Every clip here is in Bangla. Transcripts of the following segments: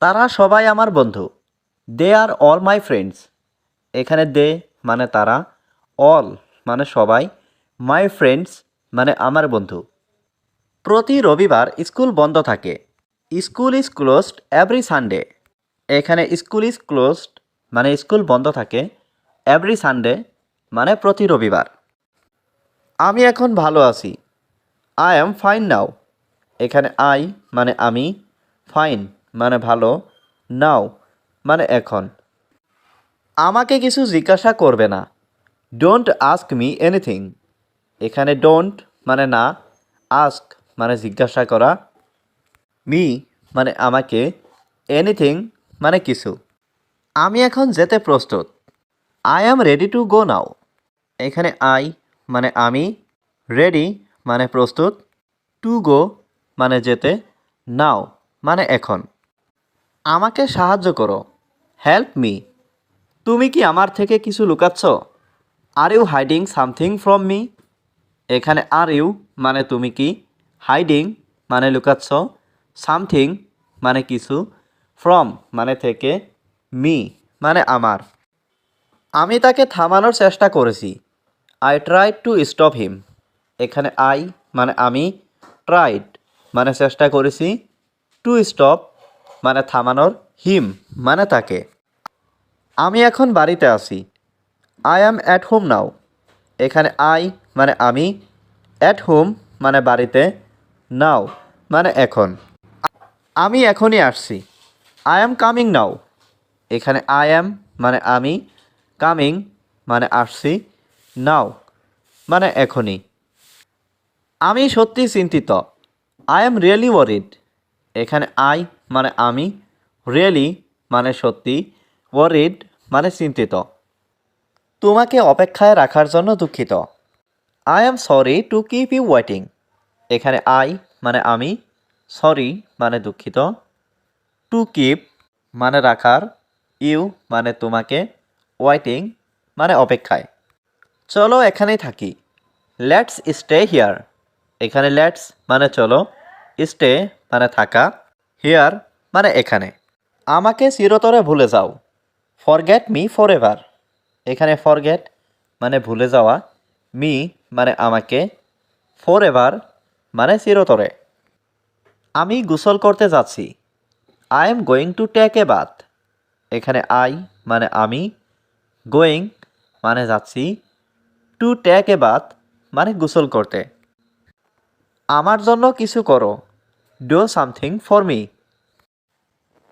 তারা সবাই আমার বন্ধু। They are all my friends. এখানে দে মানে তারা, অল মানে সবাই, মাই ফ্রেন্ডস মানে আমার বন্ধু। প্রতি রবিবার স্কুল বন্ধ থাকে। School is closed every Sunday. এখানে স্কুল ইজ ক্লোজড মানে স্কুল বন্ধ থাকে এভরি সানডে মানে প্রতি রবিবার। আমি এখন ভালো আছি। I am fine now. এখানে আই মানে আমি, ফাইন। মানে ভালো, নাও মানে এখন। আমাকে কিছু জিজ্ঞাসা করবে না। ডোন্ট আস্ক মি এনিথিং এখানে ডোন্ট মানে না আস্ক মানে জিজ্ঞাসা করা। মি মানে আমাকে এনিথিং মানে কিছু। আমি এখন যেতে প্রস্তুত। I am ready to go now এখানে আই মানে আমি রেডি মানে প্রস্তুত। টু গো মানে যেতে নাও মানে এখন। আমাকে সাহায্য করো। হেল্প মি তুমি কি আমার থেকে কিছু লুকাচ্ছ? Are you hiding something from me এখানে আর ইউ মানে তুমি কি? হাইডিং মানে লুকাচ্ছ। সামথিং মানে কিছু। ফ্রম মানে থেকে মি মানে আমার। আমি তাকে থামানোর চেষ্টা করেছি। I tried to stop him এখানে আই মানে আমি ট্রাইড মানে চেষ্টা করেছি। টু স্টপ মানে থামানোর হিম মানে তাকে। আমি এখন বাড়িতে আছি। I am at home now এখানে আই মানে আমি অ্যাট হোম মানে বাড়িতে নাও মানে এখন। আমি এখনই আসছি। আই অ্যাম কামিং নাও এখানে আই অ্যাম মানে আমি কামিং মানে আসছি নাও মানে এখনই। আমি সত্যি চিন্তিত। আই এম রিয়েলি ওয়ারিড এখানে আই মানে আমি রিয়েলি মানে সত্যি ওয়ারিড মানে চিন্তিত। তোমাকে অপেক্ষায় রাখার জন্য দুঃখিত। I am sorry to keep you waiting এখানে আই মানে আমি সরি মানে দুঃখিত। টু কিপ মানে রাখার ইউ মানে তোমাকে ওয়েটিং মানে অপেক্ষায়। চলো এখানেই থাকি। লেটস স্টে হিয়ার এখানে লেটস মানে চলো স্টে মানে থাকা, হিয়ার মানে এখানে। আমাকে চিরতরে ভুলে যাও। ফরগেট মি ফর এভার এখানে ফরগেট মানে ভুলে যাওয়া। মি মানে আমাকে। ফর এভার মানে চিরতরে। আমি গোসল করতে যাচ্ছি। I am going to take a bath এখানে আই মানে আমি। গোয়িং মানে যাচ্ছি। টু টেক এ বাথ মানে গোসল করতে। আমার জন্য কিছু করো। ডু সামথিং ফর মি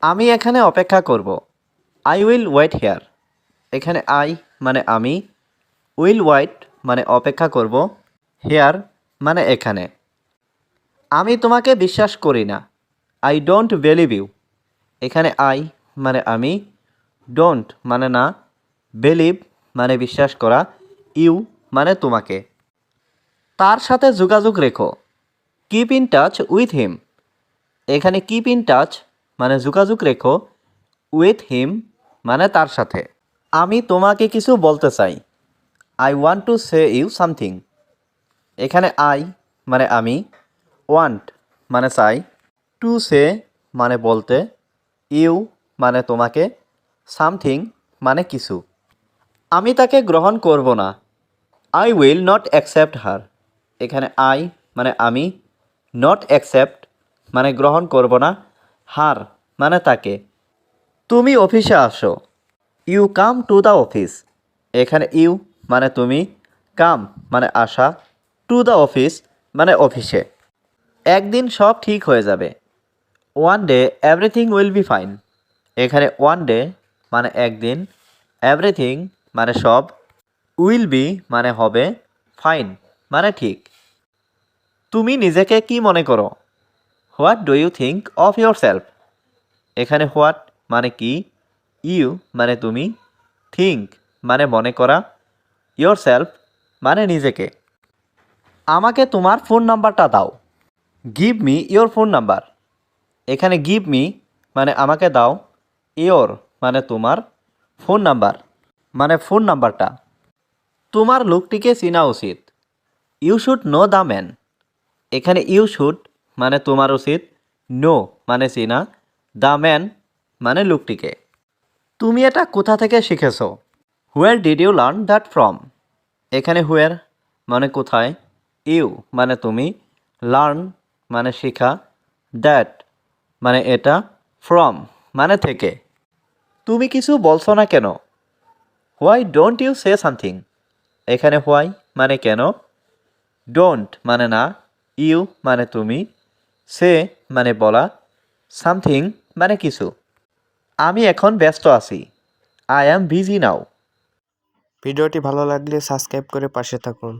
আমি এখানে অপেক্ষা করব। আই উইল ওয়েট হেয়ার এখানে আই মানে আমি। উইল ওয়াইট মানে অপেক্ষা করব। হেয়ার মানে এখানে। আমি তোমাকে বিশ্বাস করি না। আই ডোন্ট বিলিভ ইউ এখানে আই মানে আমি। ডোন্ট মানে না। বিলিভ মানে বিশ্বাস করা। ইউ মানে তোমাকে। তার সাথে যোগাযোগ রেখো। Keep in touch with him এখানে কিপ ইন টাচ মানে যোগাযোগ রেখো উইথ হিম মানে তার সাথে। আমি তোমাকে কিছু বলতে চাই। I want to say you something এখানে আই মানে আমি। ওয়ান্ট মানে চাই। টু সে মানে বলতে। ইউ মানে তোমাকে। সামথিং মানে কিছু। আমি তাকে গ্রহণ করব না। I will not accept her এখানে আই মানে আমি। নট অ্যাকসেপ্ট মানে গ্রহণ করব না। হার মানে তাকে। তুমি অফিসে আসো। You come to the office. এখানে ইউ মানে তুমি, কাম মানে আসা। টু দ্য অফিস মানে অফিসে। একদিন সব ঠিক হয়ে যাবে। One day everything will be fine. এখানে ওয়ান ডে মানে একদিন। এভরিথিং মানে সব। উইল বি মানে হবে ফাইন মানে ঠিক। তুমি নিজেকে কি মনে করো? What do you think of yourself এখানে হোয়াট মানে কি? ইউ মানে তুমি? থিঙ্ক মানে মনে করা? ইয়োর সেলফ মানে নিজেকে? আমাকে তোমার ফোন নাম্বারটা দাও। Give me your phone number. এখানে গিভ মি মানে আমাকে দাও। ইয়োর মানে তোমার ফোন নাম্বার মানে ফোন নাম্বারটা। তোমার লোকটিকে চেনা উচিত। You should know the man. এখানে ইউ শুড মানে তোমার উচিত, নো মানে চেনা দ্য ম্যান মানে লোকটিকে। তুমি এটা কোথা থেকে শিখেছ? Where did you learn that from এখানে হোয়ার মানে কোথায়, ইউ মানে তুমি লার্ন মানে শিখা, দ্যাট মানে এটা, ফ্রম মানে থেকে। তুমি কিছু বলছো না কেন? Why don't you say something এখানে হোয়াই মানে কেন? ডোন্ট মানে না, ইউ মানে তুমি সে মানে বলা সামথিং মানে কিছু। আমি এখন ব্যস্ত আছি। I am busy now. ভিডিওটি ভালো লাগলে সাবস্ক্রাইব করে পাশে থাকুন।